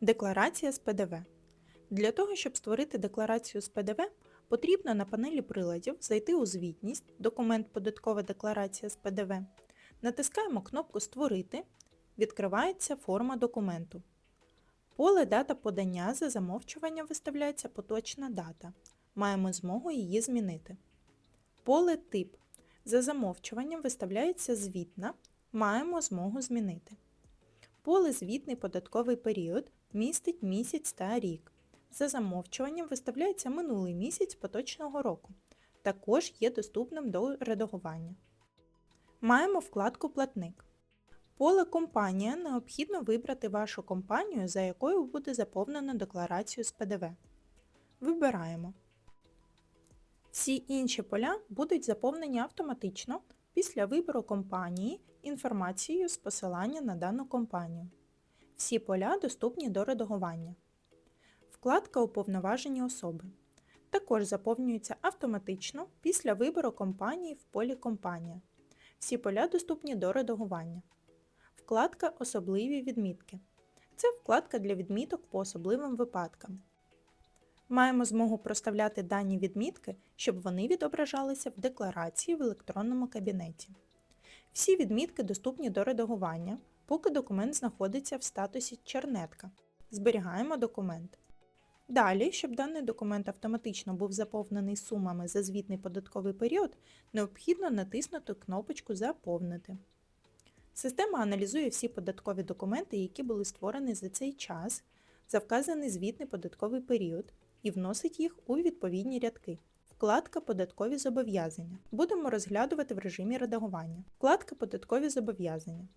Декларація з ПДВ. Для того, щоб створити декларацію з ПДВ, потрібно на панелі приладів зайти у звітність, документ Податкова декларація з ПДВ, натискаємо кнопку Створити, відкривається форма документу. Поле Дата подання за замовчуванням виставляється поточна дата. Маємо змогу її змінити. Поле Тип. За замовчуванням виставляється звітна. Маємо змогу змінити. Поле Звітний податковий період містить місяць та рік. За замовчуванням виставляється минулий місяць поточного року. Також є доступним до редагування. Маємо вкладку Платник. Поле Компанія необхідно вибрати вашу компанію, за якою буде заповнено декларацію з ПДВ. Вибираємо. Всі інші поля будуть заповнені автоматично після вибору компанії інформацією з посилання на дану компанію. Всі поля доступні до редагування. Вкладка Уповноважені особи. Також заповнюється автоматично після вибору компанії в полі Компанія. Всі поля доступні до редагування. Вкладка Особливі відмітки. Це вкладка для відміток по особливим випадкам. Маємо змогу проставляти дані відмітки, щоб вони відображалися в декларації в електронному кабінеті. Всі відмітки доступні до редагування, поки документ знаходиться в статусі чернетка. Зберігаємо документ. Далі, щоб даний документ автоматично був заповнений сумами за звітний податковий період, необхідно натиснути кнопочку Заповнити. Система аналізує всі податкові документи, які були створені за цей час, за вказаний звітний податковий період, і вносить їх у відповідні рядки. Вкладка Податкові зобов'язання. Будемо розглядувати в режимі редагування. Вкладка Податкові зобов'язання.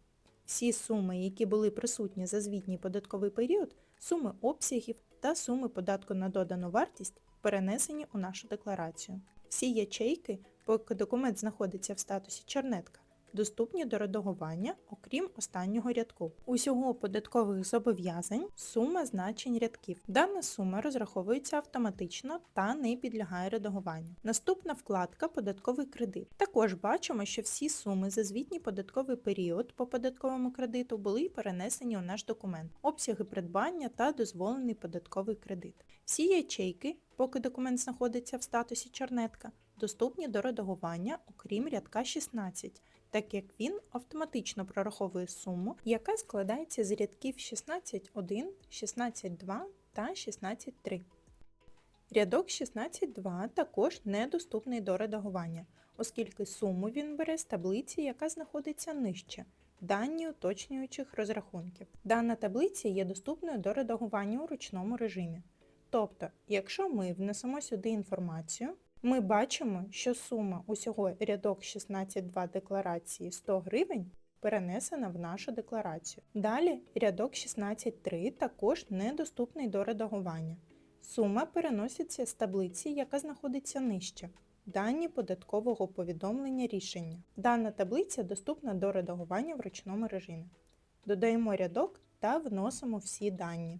Всі суми, які були присутні за звітній податковий період, суми обсягів та суми податку на додану вартість перенесені у нашу декларацію. Всі ячейки, поки документ знаходиться в статусі чернетка, доступні до редагування, окрім останнього рядку. Усього податкових зобов'язань сума значень рядків. Дана сума розраховується автоматично та не підлягає редагуванню. Наступна вкладка Податковий кредит. Також бачимо, що всі суми за звітній податковий період по податковому кредиту були перенесені у наш документ, обсяги придбання та дозволений податковий кредит. Всі ячейки, поки документ знаходиться в статусі чернетка, доступні до редагування, окрім рядка 16 так як він автоматично прораховує суму, яка складається з рядків 16.1, 16.2 та 16.3. Рядок 16.2 також недоступний до редагування, оскільки суму він бере з таблиці, яка знаходиться нижче, дані уточнюючих розрахунків. Дана таблиця є доступною до редагування у ручному режимі. Тобто, якщо ми внесемо сюди інформацію, ми бачимо, що сума усього рядок 16.2 декларації 100 гривень перенесена в нашу декларацію. Далі рядок 16.3 також недоступний до редагування. Сума переноситься з таблиці, яка знаходиться нижче. Дані податкового повідомлення рішення. Дана таблиця доступна до редагування в ручному режимі. Додаємо рядок та вносимо всі дані.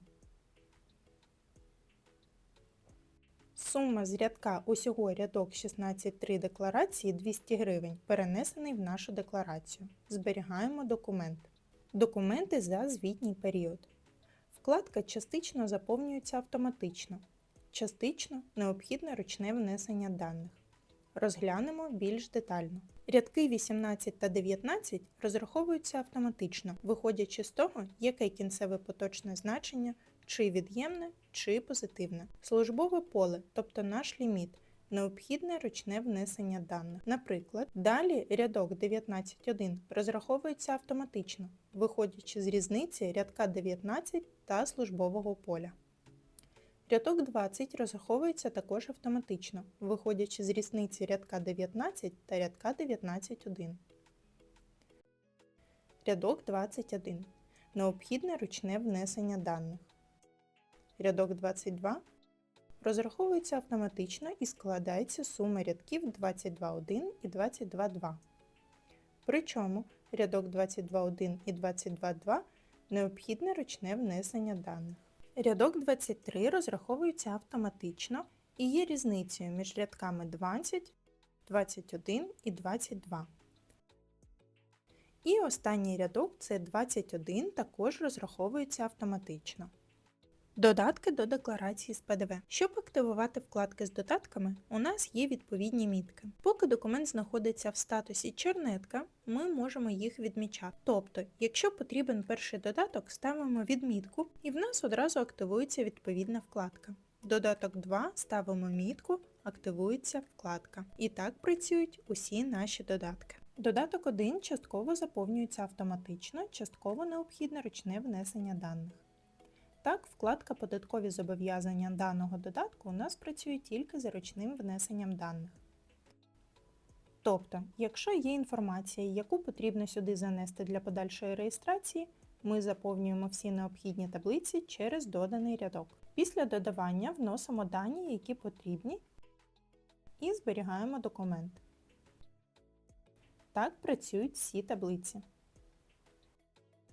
Сума з рядка усього рядок 16.3 декларації 200 гривень перенесений в нашу декларацію. Зберігаємо документ. Документи за звітній період. Вкладка частично заповнюється автоматично. Частично необхідне ручне внесення даних. Розглянемо більш детально. Рядки 18 та 19 розраховуються автоматично, виходячи з того, яке кінцеве поточне значення чи від'ємне, чи позитивне. Службове поле, тобто наш ліміт, необхідне ручне внесення даних. Наприклад, далі рядок 19.1 розраховується автоматично, виходячи з різниці рядка 19 та службового поля. Рядок 20 розраховується також автоматично, виходячи з різниці рядка 19 та рядка 19.1. Рядок 21. Необхідне ручне внесення даних. Рядок 22 розраховується автоматично і складається з суми рядків 22.1 і 22.2. Причому рядок 22.1 і 22.2 необхідне ручне внесення даних. Рядок 23 розраховується автоматично і є різницею між рядками 20, 21 і 22. І останній рядок це 21 також розраховується автоматично. Додатки до декларації з ПДВ. Щоб активувати вкладки з додатками, у нас є відповідні мітки. Поки документ знаходиться в статусі чернетка, ми можемо їх відмічати. Тобто, якщо потрібен перший додаток, ставимо відмітку і в нас одразу активується відповідна вкладка. Додаток 2 ставимо мітку, активується вкладка. І так працюють усі наші додатки. Додаток 1 частково заповнюється автоматично, частково необхідне ручне внесення даних. Так, вкладка Податкові зобов'язання даного додатку у нас працює тільки за ручним внесенням даних. Тобто, якщо є інформація, яку потрібно сюди занести для подальшої реєстрації, ми заповнюємо всі необхідні таблиці через доданий рядок. Після додавання вносимо дані, які потрібні, і зберігаємо документ. Так працюють всі таблиці.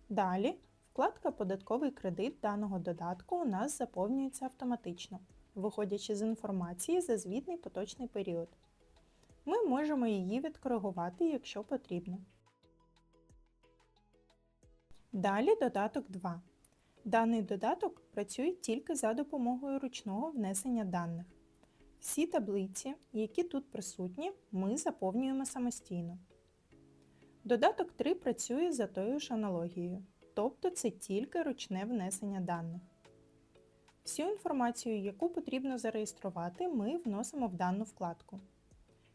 Далі Вкладка Податковий кредит даного додатку у нас заповнюється автоматично, виходячи з інформації за звітний поточний період. Ми можемо її відкоригувати, якщо потрібно. Далі додаток 2. Даний додаток працює тільки за допомогою ручного внесення даних. Всі таблиці, які тут присутні, ми заповнюємо самостійно. Додаток 3 працює за тою ж аналогією тобто це тільки ручне внесення даних. Всю інформацію, яку потрібно зареєструвати, ми вносимо в дану вкладку.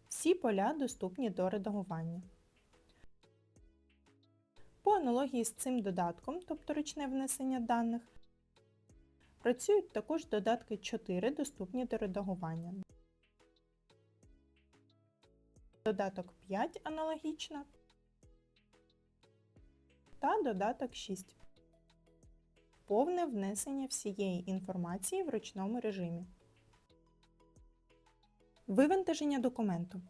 Всі поля доступні до редагування. По аналогії з цим додатком, тобто ручне внесення даних, працюють також додатки 4 доступні до редагування. Додаток 5 аналогічно та додаток 6. Повне внесення всієї інформації в ручному режимі. Вивантаження документу.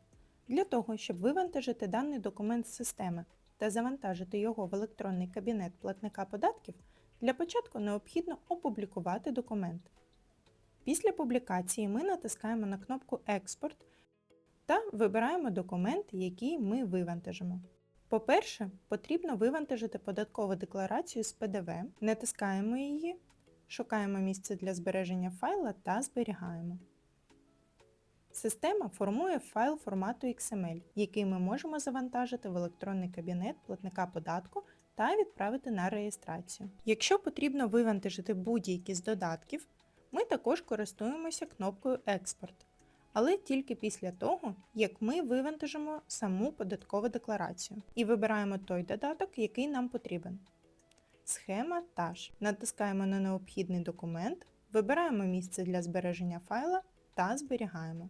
Для того, щоб вивантажити даний документ з системи та завантажити його в електронний кабінет платника податків, для початку необхідно опублікувати документ. Після публікації ми натискаємо на кнопку Експорт та вибираємо документ, який ми вивантажимо. По-перше, потрібно вивантажити податкову декларацію з ПДВ, натискаємо її, шукаємо місце для збереження файла та зберігаємо. Система формує файл формату XML, який ми можемо завантажити в електронний кабінет платника податку та відправити на реєстрацію. Якщо потрібно вивантажити будь-які з додатків, ми також користуємося кнопкою Експорт але тільки після того, як ми вивантажимо саму податкову декларацію і вибираємо той додаток, який нам потрібен. Схема та ж. Натискаємо на необхідний документ, вибираємо місце для збереження файла та зберігаємо.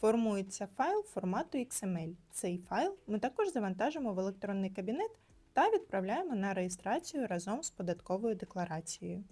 Формується файл формату XML. Цей файл ми також завантажимо в електронний кабінет та відправляємо на реєстрацію разом з податковою декларацією.